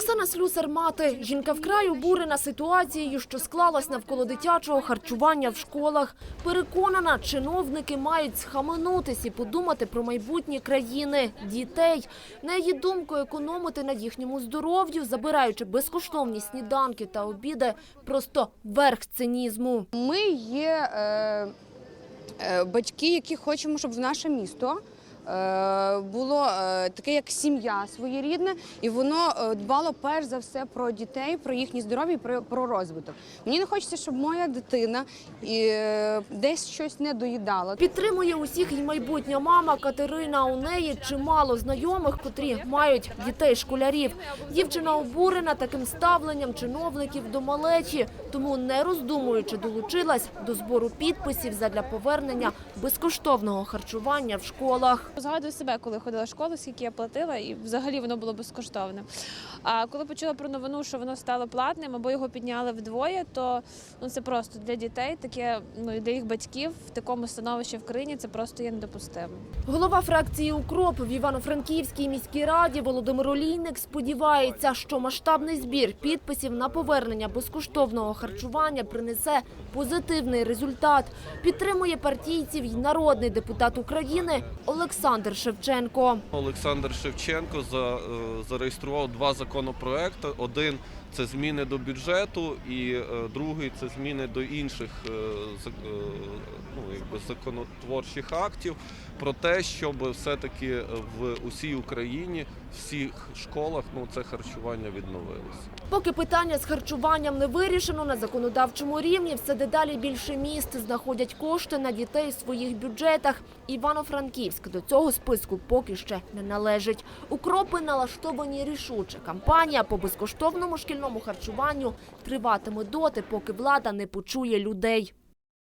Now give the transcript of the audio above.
Оксана Слюсар мати. Жінка вкрай обурена ситуацією, що склалась навколо дитячого харчування в школах. Переконана, чиновники мають схаменутись і подумати про майбутнє країни, дітей. На її думку, економити на їхньому здоров'ю, забираючи безкоштовні сніданки та обіди, просто верх цинізму. Ми є е, е, батьки, які хочемо, щоб в наше місто. Е, Було е, таке як сім'я своєрідне, і воно е, дбало перш за все про дітей, про їхнє здоров'я і про, розвиток. Мені не хочеться, щоб моя дитина десь щось не доїдала. Підтримує усіх і майбутня мама Катерина. У неї чимало знайомих, котрі мають дітей-школярів. Дівчина обурена таким ставленням чиновників до малечі, тому не роздумуючи долучилась до збору підписів задля повернення безкоштовного харчування в школах. Згадую себе, коли ходила в школу, скільки я платила, і взагалі воно було безкоштовне. А коли почула про новину, що воно стало платним або його підняли вдвоє, то ну це просто для дітей, таке ну і для їх батьків в такому становищі в країні це просто є недопустимо. Голова фракції «Укроп» в Івано-Франківській міській раді Володимир Олійник сподівається, що масштабний збір підписів на повернення безкоштовного харчування принесе позитивний результат. Підтримує партійців й народний депутат України Олександр Шевченко. Олександр Шевченко за, е, зареєстрував два законопроекти. Один це зміни до бюджету, і е, другий це зміни до інших е, ну, якби законотворчих актів про те, щоб все-таки в усій Україні, всіх школах, ну це харчування відновилося. Поки питання з харчуванням не вирішено на законодавчому рівні, все дедалі більше міст знаходять кошти на дітей в своїх бюджетах. Івано-Франківськ до цього списку поки ще не належить. Укропи налаштовані рішуче. Кампанія по безкоштовному шкільному харчуванню триватиме доти, поки влада не почує людей.